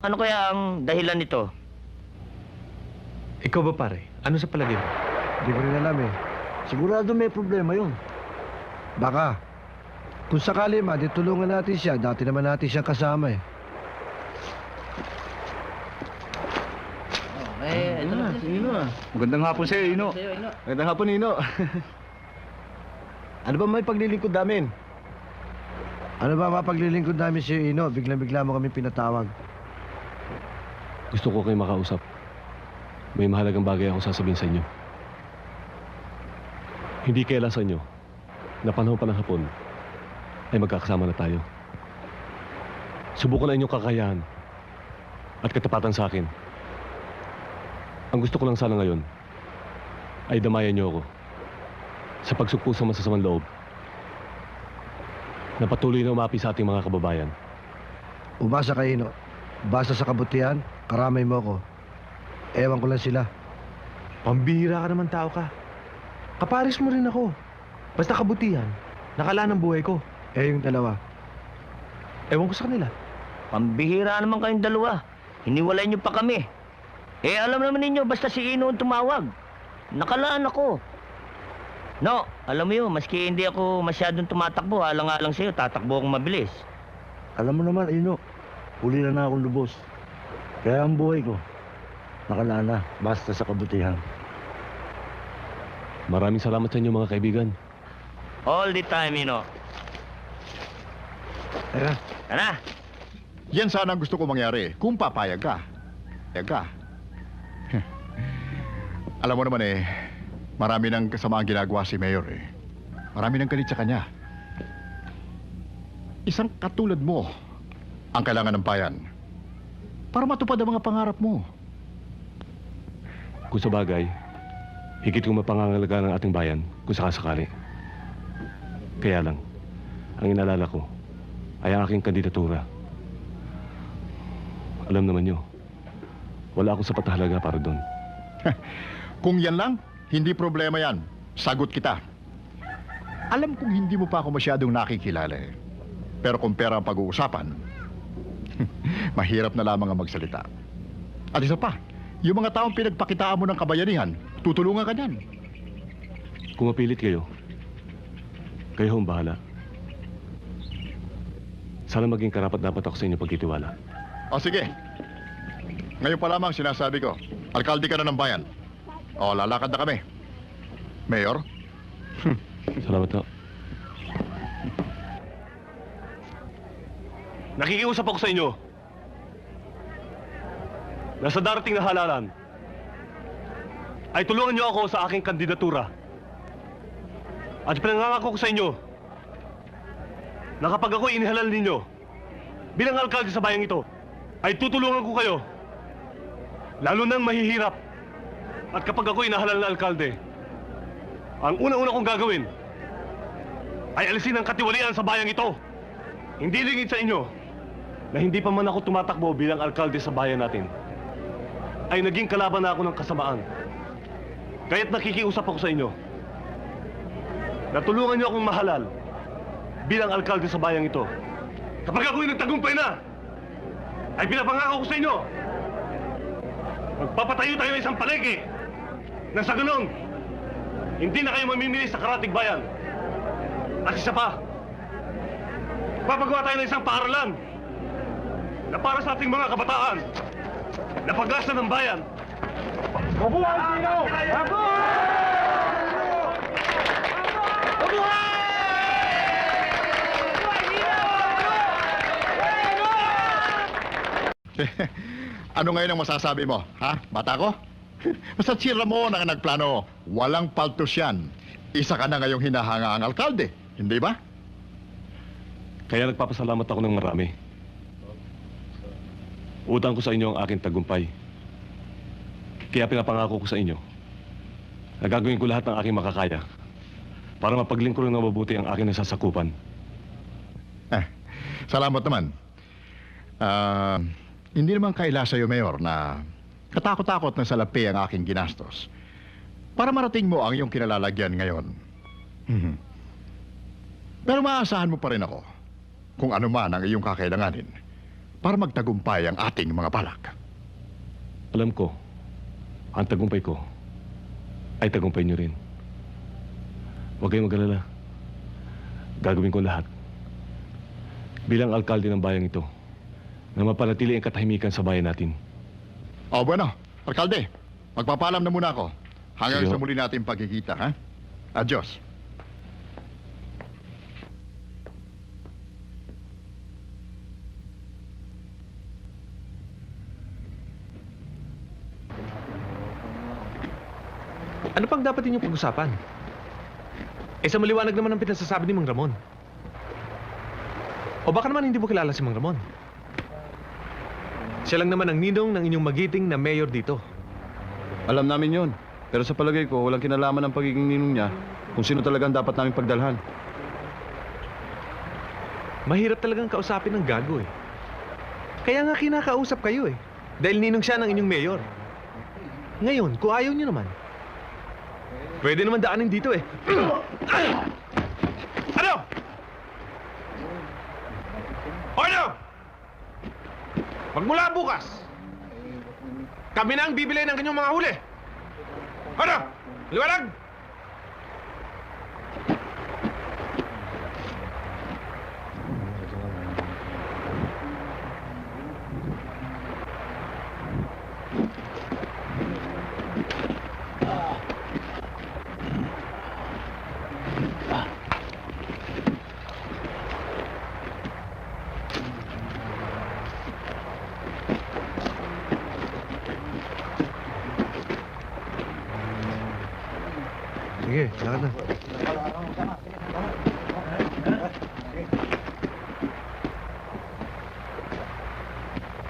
Ano kaya ang dahilan nito? Ikaw ba pare? Ano sa palagay mo? Hindi ko rin alam eh. Sigurado may problema yun. Baka. Kung sakali ma, di tulungan natin siya. Dati naman natin siyang kasama eh. Eh, ito na, sino na? Magandang hapon sa'yo, Ino. Sa'yo, Ino. Magandang hapon, Ino. ano ba may paglilingkod namin? Ano ba mapaglilingkod namin si Ino? Biglang-bigla mo kami pinatawag. Gusto ko kayo makausap. May mahalagang bagay akong sasabihin sa inyo. Hindi kaila sa inyo na panahon pa ng hapon ay magkakasama na tayo. Subukan na inyong kakayahan at katapatan sa akin. Ang gusto ko lang sana ngayon ay damayan niyo ako sa pagsukpo sa masasamang loob na patuloy na umapi sa ating mga kababayan. Umasa kay Ino. Basta sa kabutihan, karamay mo ko. Ewan ko lang sila. Pambihira ka naman tao ka. Kaparis mo rin ako. Basta kabutihan, nakala ng buhay ko. Eh yung dalawa. Ewan ko sa kanila. Pambihira naman kayong dalawa. Hiniwalay niyo pa kami. Eh, alam naman ninyo, basta si Ino ang tumawag. Nakalaan ako. No, alam mo yun, maski hindi ako masyadong tumatakbo, alang-alang sa'yo, tatakbo akong mabilis. Alam mo naman, Ino, huli na na akong lubos. Kaya ang buhay ko, nakalaan na, basta sa kabutihan. Maraming salamat sa inyo mga kaibigan. All the time, Ino. Tara, Tara, Yan sana ang gusto ko mangyari kung papayag ka. Payag ka. Alam mo naman eh, marami ng kasamaang ginagawa si Mayor eh. Marami ng galit sa kanya. Isang katulad mo ang kailangan ng bayan para matupad ang mga pangarap mo. Kung sa bagay, higit kong mapangangalaga ng ating bayan kung sakasakali. Kaya lang, ang inalala ko ay ang aking kandidatura. Alam naman nyo, wala akong sapat halaga para doon. Kung yan lang, hindi problema yan. Sagot kita. Alam kong hindi mo pa ako masyadong nakikilala eh. Pero kung pera ang pag-uusapan, mahirap na lamang ang magsalita. At isa pa, yung mga taong pinagpakitaan mo ng kabayanihan, tutulungan ka niyan. Kung mapilit kayo, kayo ang bahala. Sana maging karapat-dapat ako sa inyo pagtitiwala. O sige, ngayon pa lamang sinasabi ko, alkalde ka na ng bayan. O, lalakad na kami. Mayor, Salamat ho. Nakikiusap ako sa inyo. Nasa darating na halalan, ay tulungan niyo ako sa aking kandidatura. At pinangangako ko sa inyo na kapag ako inihalal ninyo bilang alkalde sa bayang ito, ay tutulungan ko kayo. Lalo nang mahihirap. At kapag ako inahalal na alkalde, ang una-una kong gagawin ay alisin ang katiwalian sa bayang ito. Hindi lingid sa inyo na hindi pa man ako tumatakbo bilang alkalde sa bayan natin. Ay naging kalaban na ako ng kasamaan. Kaya't nakikiusap ako sa inyo. Natulungan niyo akong mahalal bilang alkalde sa bayang ito. Kapag ako'y nagtagumpay na, ay pinapangako ko sa inyo. Magpapatayo tayo ng isang palengke na sa ganun, hindi na kayo mamimili sa karatig bayan. At isa pa, papagawa tayo ng isang paaralan na para sa ating mga kabataan na pag-asa ng bayan. Mabuhay sino! ano ngayon ang masasabi mo? Ha? Bata ko? Basta si Ramon ang nagplano. Walang paltos yan. Isa ka na ngayong hinahanga ang alkalde. Hindi ba? Kaya nagpapasalamat ako ng marami. Utang ko sa inyo ang aking tagumpay. Kaya pinapangako ko sa inyo na gagawin ko lahat ng aking makakaya para mapaglingkuran ng mabuti ang aking nasasakupan. Eh, salamat naman. Ah, hindi naman kaila sa'yo, Mayor, na katakot-takot na salapi ang aking ginastos. Para marating mo ang iyong kinalalagyan ngayon. Mhm. Pero maasahan mo pa rin ako kung ano man ang iyong kakailanganin para magtagumpay ang ating mga balak. Alam ko, ang tagumpay ko ay tagumpay niyo rin. Huwag kayong mag-alala. Gagawin ko lahat. Bilang alkalde ng bayang ito, na mapanatili ang katahimikan sa bayan natin. O, bueno, alkalde, magpapaalam na muna ako. Hanggang Sige sa muli natin pagkikita, ha? Adios. Ano pang dapat ninyong pag-usapan? Eh sa maliwanag naman ang pinasasabi ni Mang Ramon. O baka naman hindi mo kilala si Mang Ramon. Siya lang naman ang ninong ng inyong magiting na mayor dito. Alam namin yon. Pero sa palagay ko, walang kinalaman ang pagiging ninong niya kung sino talagang dapat namin pagdalhan. Mahirap talagang kausapin ng gago eh. Kaya nga kinakausap kayo eh. Dahil ninong siya ng inyong mayor. Ngayon, kung ayaw niyo naman, pwede naman daanin dito eh. ano? Ano? Magmula bukas, kami na ang bibili ng kanyang mga huli. Ano? Liwanag? Sige, lakad na.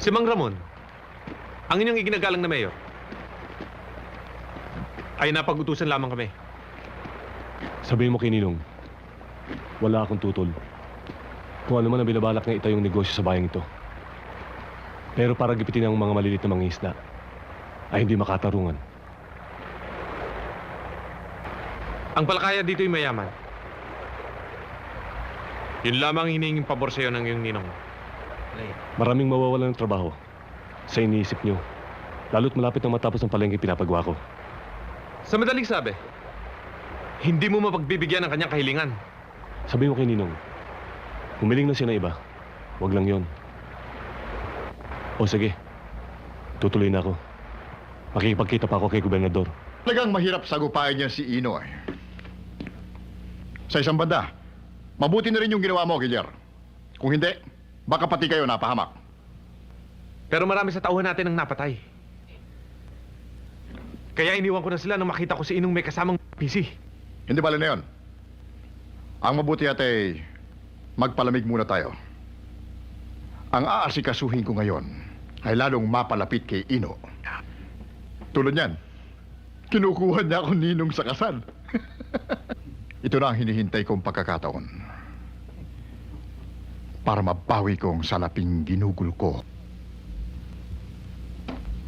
Si Mang Ramon, ang inyong iginagalang na mayor, ay napag-utusan lamang kami. Sabihin mo kay Ninong, wala akong tutol. Kung ano man ang binabalak niya itayong negosyo sa bayang ito. Pero para gipitin ang mga malilit na mga isda, ay hindi makatarungan. Ang palakaya dito'y mayaman. Yun lamang ang hinihinging pabor sa'yo ng iyong ninong. Maraming mawawalan ng trabaho sa iniisip niyo. Lalo't malapit na matapos ang palengke pinapagawa ko. Sa madaling sabi, hindi mo mapagbibigyan ng kanyang kahilingan. Sabihin mo kay Ninong, humiling na siya na iba. Huwag lang yon. O sige, tutuloy na ako. Makikipagkita pa ako kay Gobernador. Talagang mahirap sagupayan niya si Ino eh. Sa isang banda, mabuti na rin yung ginawa mo, Gilyar. Kung hindi, baka pati kayo napahamak. Pero marami sa tauhan natin ang napatay. Kaya iniwan ko na sila nang makita ko si Inong may kasamang PC. Hindi bala na yun. Ang mabuti at ay magpalamig muna tayo. Ang aasikasuhin ko ngayon ay lalong mapalapit kay Ino. Tulad niyan, kinukuha niya ako ninong sa kasal. Ito na ang hinihintay kong pagkakataon. Para mabawi kong salaping ginugol ko.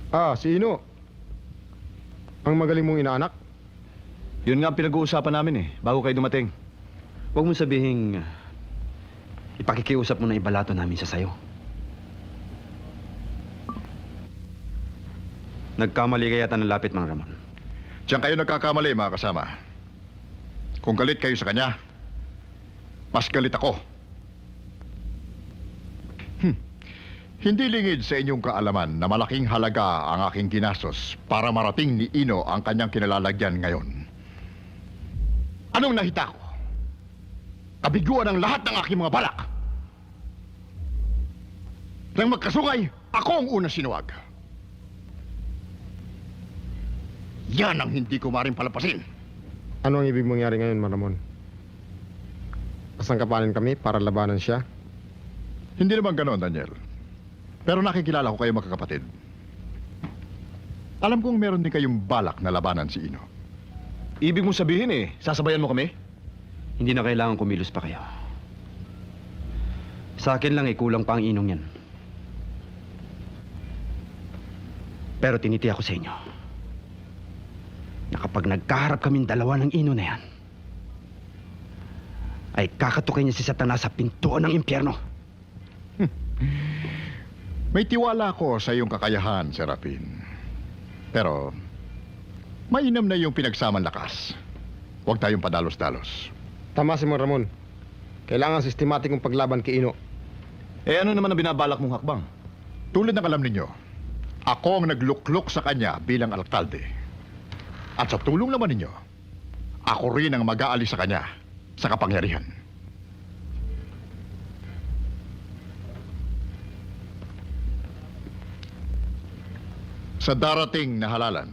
Ah, si Ino. Ang magaling mong inaanak. Yun nga ang pinag-uusapan namin eh, bago kayo dumating. Huwag mo sabihin, uh, ipakikiusap mo na ibalato namin sa sayo. Nagkamali kaya yata ng lapit, Mang Ramon. Diyan kayo nagkakamali, mga kasama. Kung galit kayo sa kanya, mas galit ako. Hmm. Hindi lingid sa inyong kaalaman na malaking halaga ang aking ginastos para marating ni Ino ang kanyang kinalalagyan ngayon. Anong nahita ko? Kabiguan ang lahat ng aking mga balak. Nang magkasungay, ako ang unang sinuwag. Yan ang hindi ko maring palapasin. Ano ang ibig mangyari ngayon, Maramon? Kasangkapanin kami para labanan siya? Hindi naman ganoon, Daniel. Pero nakikilala ko kayo magkakapatid. Alam kong meron din kayong balak na labanan si Ino. Ibig mong sabihin eh, sasabayan mo kami? Hindi na kailangan kumilos pa kayo. Sa akin lang, ikulang pa ang inong yan. Pero tiniti ako sa inyo na kapag nagkaharap kaming dalawa ng ino na yan, ay kakatukin niya si Satanas sa pintuan ng impyerno. May tiwala ko sa iyong kakayahan, Serapin. Pero, mainam na yung pinagsamang lakas. Huwag tayong padalos-dalos. Tama si Mon Ramon. Kailangan sistematikong paglaban kay Ino. Eh ano naman ang binabalak mong hakbang? Tulad ng alam ninyo, ako ang nagluklok sa kanya bilang alkalde. At sa tulong naman ninyo, ako rin ang mag-aalis sa kanya sa kapangyarihan. Sa darating na halalan,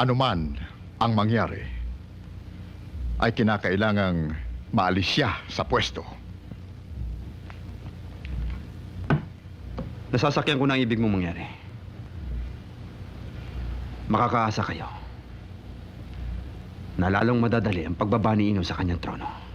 anuman ang mangyari, ay kinakailangang maalis siya sa pwesto. Nasasakyan ko na ang ibig mong mangyari. Makakaasa kayo na lalong madadali ang pagbaba ni Ino sa kanyang trono.